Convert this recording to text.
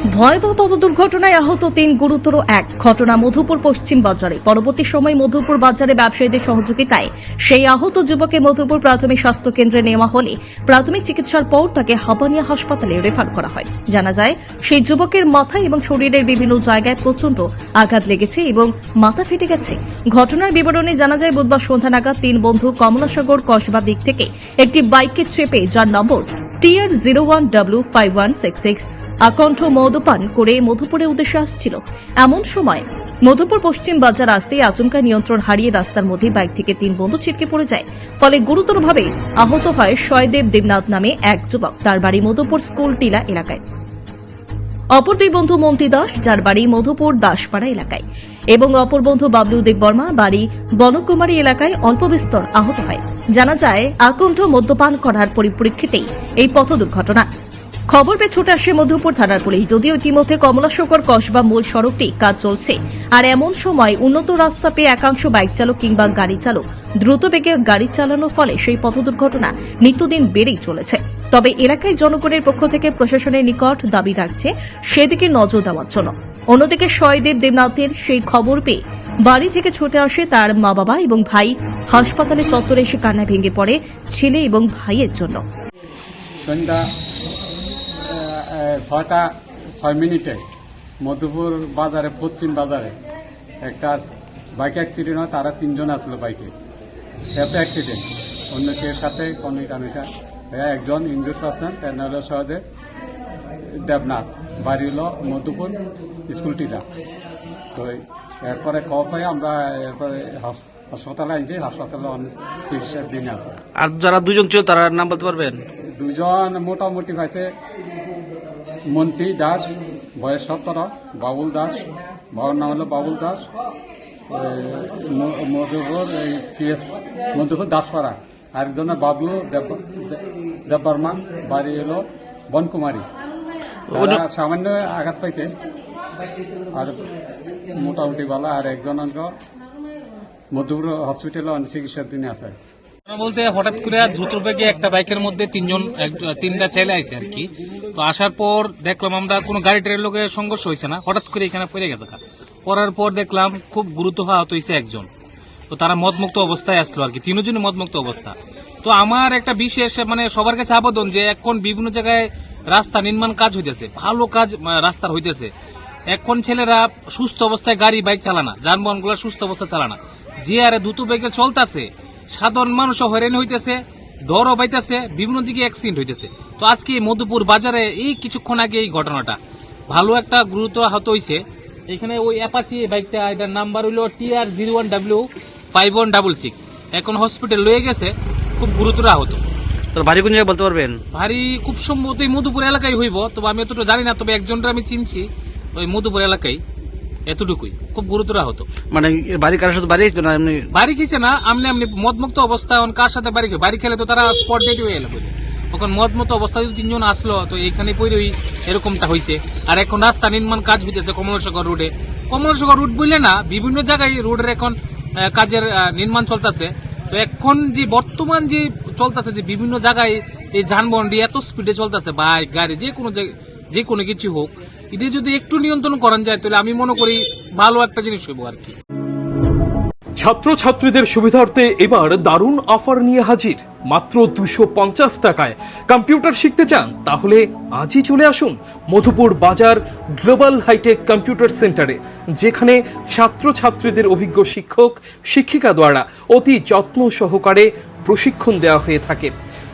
ভয়াবহ পথ দুর্ঘটনায় আহত তিন গুরুতর এক। ঘটনা মধুপুর পশ্চিম বাজারে। পরবর্তী সময় মধুপুর বাজারে ব্যবসায়ীদের সহযোগিতায় সেই আহত যুবককে মধুপুর প্রাথমিক স্বাস্থ্য কেন্দ্রে নেওয়া হলে প্রাথমিক চিকিৎসার পর তাকে হাবানিয়া হাসপাতালে রেফার করা হয়। জানা যায়, সেই যুবকের মাথায় এবং শরীরের বিভিন্ন জায়গায় প্রচণ্ড আঘাত লেগেছে এবং মাথা ফেটে গেছে। ঘটনার বিবরণে জানা যায়, বুধবার সন্ধ্যা নাগাদ তিন বন্ধু কমলাসাগর কসবা দিক থেকে একটি বাইকে চেপে, যার নম্বর TR zero one W five one six six আকণ্ঠ মদপান করে মধুপুরে উদ্দেশ্যে আসছিল। এমন সময় মধুপুর পশ্চিম বাজার আসতে আচমকা নিয়ন্ত্রণ হারিয়ে রাস্তার মধ্যে বাইক থেকে তিন বন্ধু ছিটকে পড়ে যায়। ফলে গুরুতরভাবে আহত হয় শয়দেব দেবনাথ নামে এক যুবক, তার বাড়ি মধুপুর স্কুল টিলা এলাকায়। অপর দুই বন্ধু মন্টি দাস, যার বাড়ি মধুপুর দাসপাড়া এলাকায়। এবং অপর বন্ধু বাবলু দেব বর্মা, বাড়ি বনকুমারী এলাকায় অল্প বিস্তর আহত হয়। জানা যায়, আকণ্ঠ মদ্যপান করার পরিপ্রেক্ষিতেই এই পথ দুর্ঘটনা খবর পেয়ে ছুটে আসে মধুপুর থানার পুলিশ। যদিও ইতিমধ্যে কমলাশঙ্কর কসবা মূল সড়কটি কাজ চলছে। আর এমন সময় উন্নত রাস্তা পেয়ে একাংশ বাইক চালক কিংবা গাড়ি চালক দ্রুত বেগে গাড়ি চালানোর ফলে সেই পথ দুর্ঘটনা নিত্যদিন বেড়েই চলেছে। তবে এলাকায় জনগণের পক্ষ থেকে প্রশাসনের নিকট দাবি রাখছে, সেদিকে নজর দেওয়ার জন্য। অন্যদিকে শয়দেব দেবনাথের সেই খবর পেয়ে বাড়ি থেকে ছুটে আসে তার মা বাবা এবং ভাই। হাসপাতালে চত্বরে এসে কান্না ভেঙে পড়ে ছেলে এবং ভাইয়ের জন্য। ছয়টা, ছয় মিনিটে মধুপুর বাজারে, পশ্চিম বাজারে একটা বাইক অ্যাক্সিডেন্ট হয়, তারা তিনজন আসলো বাইকে। সেটা অ্যাক্সিডেন্ট অন্য কেউ সাথে কোনো কানেশা একজন ইঞ্জুর পার্সন তার হলো সহদেব দেবনাথ। বাড়ি হলো মধুপুর স্কুলটিরা তো এরপরে খবর পাই, আমরা এরপরে হাসপাতালে আনছি হাসপাতালে অনেক চিকিৎসার দিন আছে। আর যারা দুজন ছিল, তারা নাম বলতে পারবেন? দুজন মোটামুটি পাইছে মন্ত্রী দাস বয়স সতেরো বাবুল দাস বাবার নাম হলো বাবুল দাস মধুপুর এই পিএস মধুপুর দাসপাড়া। আরেকজনের বাবলু দেববর্মা বাড়ি হলো বনকুমারী। সামান্য আঘাত পাইছে। আর মোটামুটি ভালো। আর একজন মধুপুর হসপিটালে চিকিৎসার দিনে আছে। বলতে হঠাৎ করে দ্রুত বেগে একটা বাইকের মধ্যে তিনজন তিনটা ছেলে আইছে আর কি। তো আসার পর দেখলাম আমরা কোনো গাড়ি ট্রেনের লোকের সংঘর্ষ হয়েছে না। হঠাৎ করে এখানে পড়ে গেছে পড়ার পর দেখলাম খুব গুরুত্ব আহত হয়েছে একজন। তো তারা মদমুক্ত অবস্থায় আসলো আর কি। তিনজনই মদমুক্ত অবস্থা। তো আমার একটা বিশেষ মানে সবার কাছে আবেদন যে এখন বিভিন্ন জায়গায় রাস্তা নির্মাণ কাজ হইতেছে। ভালো কাজ আহ, রাস্তার হইতেছে। এখন ছেলেরা সুস্থ অবস্থায় গাড়ি বাইক চালানা। যানবাহনগুলো সুস্থ অবস্থায় চালানা। যে আরে দ্রুত বেগে চলতেছে সাধারণ মানুষও হয়রানি হইতেছে ডরও পাইতেছে বিভিন্ন দিকে অ্যাক্সিডেন্ট হইতেছে। তো আজকে মধুপুর বাজারে এই কিছুক্ষণ আগে এই ঘটনাটা। ভালো একটা গুরুত্ব আহত হইছে। এখানে ওই অ্যাপাচি বাইকটা এটার নাম্বার হইল TR zero one W five one double six এখন হসপিটাল লয়ে গেছে খুব গুরুতর আহত। তোর বাড়ি কোন জায়গায় বলতে পারবেন? ভারী খুব সম্ভবত মধুপুর এলাকায় হইব তবে আমি অতটা জানি না তবে একজনটা আমি চিনছি ওই মধুপুর এলাকায়। এতটুকুই। খুব গুরুতর আহত। মানে বাড়ি কারোর সাথে বাড়ি না এমনি? বাড়ি খেয়েছে না আমনে আমনি মদমুক্ত অবস্থা এখন কার সাথে বাড়ি খেয়ে বাড়ি খেলে তো তারা স্পট ডেট হয়ে এলো তখন মদমুক্ত অবস্থা যদি তিনজন আসলো তো এখানে পড়েই এরকমটা হয়েছে আর এখন রাস্তা নির্মাণ কাজ হইতেছে কমলেশ্বর রোডে কমলেশ্বর রুট বললে না বিভিন্ন জায়গায় রোডের এখন কাজের নির্মাণ চলতেছে। তো এখন যে বর্তমান যে চলতেছে যে বিভিন্ন জায়গায় এই যানবাহন এত স্পিডে চলতেছে বাইক গাড়ি যে কোনো জায়গায় যে কোনো কিছু হোক এটা যদি একটু নিয়ন্ত্রণ করান যায়, তাহলে আমি মনে করি ভালো একটা জিনিস হইব আর কি। ছাত্রছাত্রীদের সুবিধার্থে এবার দারুণ অফার নিয়ে হাজির। মাত্র দুশো পঞ্চাশ টাকায়। কম্পিউটার শিখতে চান, তাহলে আজই চলে আসুন মধুপুর বাজার গ্লোবাল হাইটেক কম্পিউটার সেন্টারে, যেখানে ছাত্রছাত্রীদের অভিজ্ঞ শিক্ষক, শিক্ষিকা দ্বারা অতি যত্ন সহকারে প্রশিক্ষণ দেওয়া হয়ে থাকে।